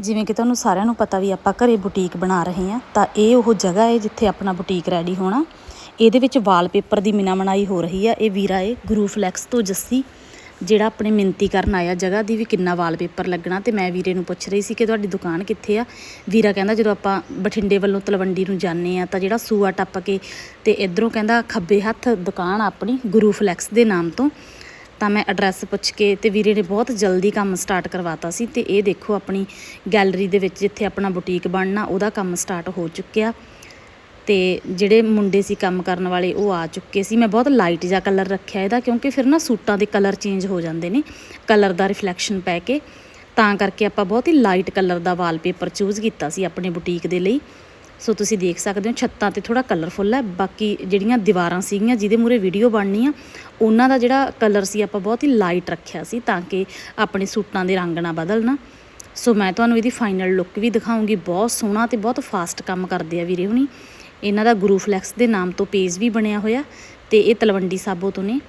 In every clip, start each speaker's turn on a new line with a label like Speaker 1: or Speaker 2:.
Speaker 1: ਜਿਵੇਂ ਕਿ ਤੁਹਾਨੂੰ ਸਾਰਿਆਂ ਨੂੰ ਪਤਾ ਵੀ ਆਪਾਂ ਘਰੇ ਬੁਟੀਕ ਬਣਾ ਰਹੇ ਹਾਂ, ਤਾਂ ਇਹ ਉਹ ਜਗ੍ਹਾ ਹੈ ਜਿੱਥੇ ਆਪਣਾ ਬੁਟੀਕ ਰੈਡੀ ਹੋਣਾ। ਇਹਦੇ ਵਿੱਚ ਵਾਲਪੇਪਰ ਦੀ ਮਿਨਾ ਮਨਾਈ ਹੋ ਰਹੀ ਆ। ਇਹ ਵੀਰਾ ਏ ਗੁਰੂ ਫਲੈਕਸ ਤੋਂ ਜੱਸੀ, ਜਿਹੜਾ ਆਪਣੇ ਮਿੰਤੀ ਕਰਨ ਆਇਆ ਜਗ੍ਹਾ ਦੀ ਵੀ ਕਿੰਨਾ ਵਾਲਪੇਪਰ ਲੱਗਣਾ। ਤੇ ਮੈਂ ਵੀਰੇ ਨੂੰ ਪੁੱਛ ਰਹੀ ਸੀ ਕਿ ਤੁਹਾਡੀ ਦੁਕਾਨ ਕਿੱਥੇ ਆ? ਵੀਰਾ ਕਹਿੰਦਾ ਜਦੋਂ ਆਪਾਂ ਬਠਿੰਡੇ ਵੱਲੋਂ ਤਲਵੰਡੀ ਨੂੰ ਜਾਂਦੇ ਆ ਤਾਂ ਜਿਹੜਾ ਸੂਆ ਟੱਪ ਕੇ ਤੇ ਇਧਰੋਂ ਕਹਿੰਦਾ ਖੱਬੇ ਹੱਥ ਦੁਕਾਨ ਆਪਣੀ ਗੁਰੂ ਫਲੈਕਸ ਦੇ ਨਾਮ ਤੋਂ। ਤਾਂ ਮੈਂ ਐਡਰੈਸ ਪੁੱਛ ਕੇ ਤੇ ਵੀਰੇ ਨੇ ਬਹੁਤ ਜਲਦੀ ਕੰਮ ਸਟਾਰਟ ਕਰਵਾਤਾ ਸੀ ਤੇ ਇਹ ਦੇਖੋ ਆਪਣੀ ਗੈਲਰੀ ਦੇ ਵਿੱਚ ਜਿੱਥੇ ਆਪਣਾ ਬੁਟੀਕ ਬਣਨਾ, ਉਹਦਾ ਕੰਮ ਸਟਾਰਟ ਹੋ ਚੁੱਕਿਆ। ਤੇ ਜਿਹੜੇ ਮੁੰਡੇ ਸੀ ਕੰਮ ਕਰਨ ਵਾਲੇ, ਉਹ ਆ ਚੁੱਕੇ ਸੀ। ਮੈਂ ਬਹੁਤ ਲਾਈਟ ਜਿਹਾ ਕਲਰ ਰੱਖਿਆ ਇਹਦਾ, ਕਿਉਂਕਿ ਫਿਰ ਨਾ ਸੂਟਾਂ ਦੇ ਕਲਰ ਚੇਂਜ ਹੋ ਜਾਂਦੇ ਨੇ ਕਲਰ ਦਾ ਰਿਫਲੈਕਸ਼ਨ ਪੈ ਕੇ। ਤਾਂ ਕਰਕੇ ਆਪਾਂ ਬਹੁਤ ਹੀ ਲਾਈਟ ਕਲਰ ਦਾ ਵਾਲਪੇਪਰ ਚੂਜ਼ ਕੀਤਾ ਸੀ ਆਪਣੇ ਬੁਟੀਕ ਦੇ ਲਈ। ਸੋ ਤੁਸੀਂ ਦੇਖ ਸਕਦੇ ਹੋ ਛੱਤਾਂ ਤੇ ਥੋੜਾ ਕਲਰਫੁੱਲ ਹੈ। ਬਾਕੀ ਜਿਹੜੀਆਂ ਦੀਵਾਰਾਂ ਸੀਗੀਆਂ ਜਿਹਦੇ ਮੂਰੇ ਵੀਡੀਓ ਬਣਨੀ ਆ, ਉਹਨਾਂ ਦਾ ਜਿਹੜਾ ਕਲਰ ਸੀ ਆਪਾਂ ਬਹੁਤ ਹੀ ਲਾਈਟ ਰੱਖਿਆ ਸੀ ਤਾਂ ਕਿ ਆਪਣੇ ਸੂਟਾਂ ਦੇ ਰੰਗ ਨਾ ਬਦਲਣਾ ਸੋ ਮੈਂ ਤੁਹਾਨੂੰ ਇਹਦੀ ਫਾਈਨਲ ਲੁੱਕ ਵੀ ਦਿਖਾਉਂਗੀ। ਬਹੁਤ ਸੋਹਣਾ ਤੇ ਬਹੁਤ ਫਾਸਟ ਕੰਮ ਕਰਦੇ ਆ ਵੀਰੇ ਹੁਣੀ। ਇਹਨਾਂ ਦਾ ਗੁਰੂ ਫਲੈਕਸ ਦੇ ਨਾਮ ਤੋਂ ਪੇਜ ਵੀ ਬਣਿਆ ਹੋਇਆ ਤੇ ਇਹ ਤਲਵੰਡੀ ਸਾਬੋ ਤੋਂ ਨੇ।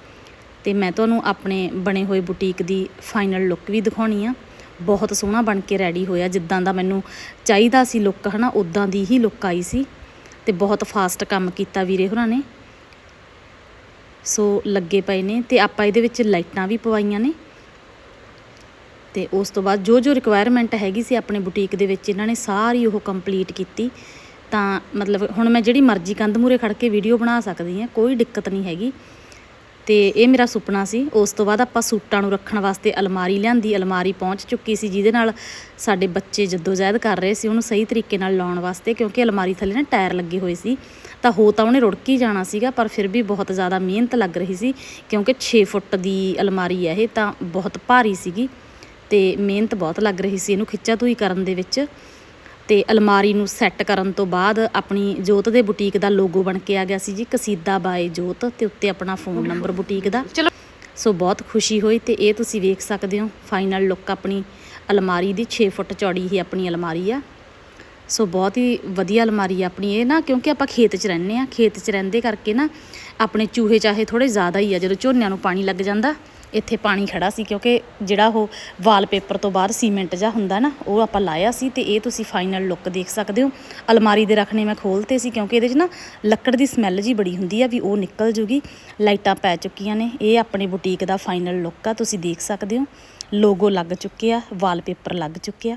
Speaker 1: ਤੇ ਮੈਂ ਤੁਹਾਨੂੰ ਆਪਣੇ ਬਣੇ ਹੋਏ ਬੁਟੀਕ ਦੀ ਫਾਈਨਲ ਲੁੱਕ ਵੀ ਦਿਖਾਉਣੀ ਆ। ਬਹੁਤ ਸੋਹਣਾ ਬਣ ਕੇ ਰੈਡੀ ਹੋਇਆ। ਜਿੱਦਾਂ ਦਾ ਮੈਨੂੰ ਚਾਹੀਦਾ ਸੀ ਲੁੱਕ ਹਨਾ ਉਦਾਂ ਦੀ ਹੀ ਲੁੱਕ ਆਈ ਸੀ ਤੇ ਬਹੁਤ ਫਾਸਟ ਕੰਮ ਕੀਤਾ ਵੀਰੇ ਹੋਰਾਂ ਨੇ। ਸੋ ਲੱਗੇ ਪਏ ਨੇ ਤੇ ਆਪਾਂ ਇਹਦੇ ਵਿੱਚ ਲਾਈਟਾਂ ਵੀ ਪਵਾਈਆਂ ਨੇ। ਤੇ ਉਸ ਤੋਂ ਬਾਅਦ ਜੋ ਜੋ ਰਿਕੁਆਇਰਮੈਂਟ ਹੈਗੀ ਸੀ ਆਪਣੇ ਬੁਟੀਕ ਦੇ ਵਿੱਚ, ਇਹਨਾਂ ਨੇ ਸਾਰੀ ਉਹ ਕੰਪਲੀਟ ਕੀਤੀ। ਤਾਂ ਮਤਲਬ ਹੁਣ ਮੈਂ ਜਿਹੜੀ ਮਰਜ਼ੀ ਕੰਧ ਮੂਰੇ ਖੜ ਕੇ ਵੀਡੀਓ ਬਣਾ ਸਕਦੀ ਹਾਂ, ਕੋਈ ਦਿੱਕਤ ਨਹੀਂ ਹੈਗੀ। ਤੇ ਇਹ ਮੇਰਾ ਸੁਪਨਾ ਸੀ। ਉਸ ਤੋਂ ਬਾਅਦ ਆਪਾਂ ਸੂਟਾਂ ਨੂੰ ਰੱਖਣ ਵਾਸਤੇ ਅਲਮਾਰੀ ਲਿਆਂਦੀ। ਅਲਮਾਰੀ ਪਹੁੰਚ ਚੁੱਕੀ ਸੀ, ਜਿਹਦੇ ਨਾਲ ਸਾਡੇ ਬੱਚੇ ਜਦੋਜਹਿਦ ਕਰ ਰਹੇ ਸੀ ਉਹਨੂੰ ਸਹੀ ਤਰੀਕੇ ਨਾਲ ਲਾਉਣ ਵਾਸਤੇ, ਕਿਉਂਕਿ ਅਲਮਾਰੀ ਥੱਲੇ ਨਾ ਟਾਇਰ ਲੱਗੇ ਹੋਏ ਸੀ। ਤਾਂ ਹੋ ਤਾਂ ਉਹਨੇ ਰੁੜਕ ਹੀ ਜਾਣਾ ਸੀਗਾ, ਪਰ ਫਿਰ ਵੀ ਬਹੁਤ ਜ਼ਿਆਦਾ ਮਿਹਨਤ ਲੱਗ ਰਹੀ ਸੀ, ਕਿਉਂਕਿ 6 ਫੁੱਟ ਦੀ ਅਲਮਾਰੀ ਹੈ ਇਹ, ਤਾਂ ਬਹੁਤ ਭਾਰੀ ਸੀਗੀ ਤੇ ਮਿਹਨਤ ਬਹੁਤ ਲੱਗ ਰਹੀ ਸੀ ਇਹਨੂੰ ਖਿੱਚਾ ਧੂਈ ਕਰਨ ਦੇ ਵਿੱਚ। ਤੇ ਅਲਮਾਰੀ ਨੂੰ ਸੈੱਟ ਕਰਨ ਤੋਂ ਬਾਅਦ ਆਪਣੀ ਜੋਤ ਦੇ ਬੁਟੀਕ ਦਾ ਲੋਗੋ ਬਣ ਕੇ ਆ ਗਿਆ ਸੀ ਜੀ ਕਸੀਦਾ ਬਾਏ ਜੋਤ ਤੇ ਉੱਤੇ ਆਪਣਾ ਫੋਨ ਨੰਬਰ ਬੁਟੀਕ ਦਾ। ਸੋ ਬਹੁਤ ਖੁਸ਼ੀ ਹੋਈ ਤੇ ਇਹ ਤੁਸੀਂ ਵੇਖ ਸਕਦੇ ਹੋ ਫਾਈਨਲ ਲੁੱਕ ਆਪਣੀ ਅਲਮਾਰੀ ਦੀ 6 ਫੁੱਟ ਚੌੜੀ ਹੀ ਆਪਣੀ ਅਲਮਾਰੀ ਆ। ਸੋ ਬਹੁਤ ਹੀ ਵਧੀਆ ਅਲਮਾਰੀ ਆ ਆਪਣੀ ਇਹ ਨਾ ਕਿਉਂਕਿ ਆਪਾਂ ਖੇਤ 'ਚ ਰਹਿੰਦੇ ਆ ਖੇਤ 'ਚ ਰਹਿੰਦੇ ਕਰਕੇ ਨਾ ਆਪਣੇ ਚੂਹੇ ਚਾਹੇ ਥੋੜੇ ਜ਼ਿਆਦਾ ਹੀ ਆ ਜਦੋਂ ਝੋਨਿਆਂ ਨੂੰ ਪਾਣੀ ਲੱਗ ਜਾਂਦਾ ਇੱਥੇ ਪਾਣੀ ਖੜਾ ਸੀ ਕਿਉਂਕਿ ਜਿਹੜਾ ਉਹ ਵਾਲਪੇਪਰ ਤੋਂ ਬਾਅਦ ਸੀਮੈਂਟ ਜਾਂ ਹੁੰਦਾ ਨਾ, ਉਹ ਆਪਾਂ ਲਾਇਆ ਸੀ ਤੇ ਇਹ ਤੁਸੀਂ ਫਾਈਨਲ ਲੁੱਕ ਦੇਖ ਸਕਦੇ ਹੋ। ਅਲਮਾਰੀ ਦੇ ਰੱਖਣੇ ਮੈਂ ਖੋਲਤੇ ਸੀ ਕਿਉਂਕਿ ਇਹਦੇ 'ਚ ਨਾ ਲੱਕੜ ਦੀ ਸਮੈਲ ਜੀ ਬੜੀ ਹੁੰਦੀ ਆ ਵੀ ਉਹ ਨਿਕਲ ਜੂਗੀ, ਲਾਈਟਾਂ ਪੈ ਚੁੱਕੀਆਂ ਨੇ, ਇਹ ਆਪਣੇ ਬੁਟੀਕ ਦਾ ਫਾਈਨਲ ਲੁੱਕ ਆ, ਤੁਸੀਂ ਦੇਖ ਸਕਦੇ ਹੋ। ਲੋਗੋ ਲੱਗ ਚੁੱਕਿਆ ਵਾਲਪੇਪਰ ਲੱਗ ਚੁੱਕਿਆ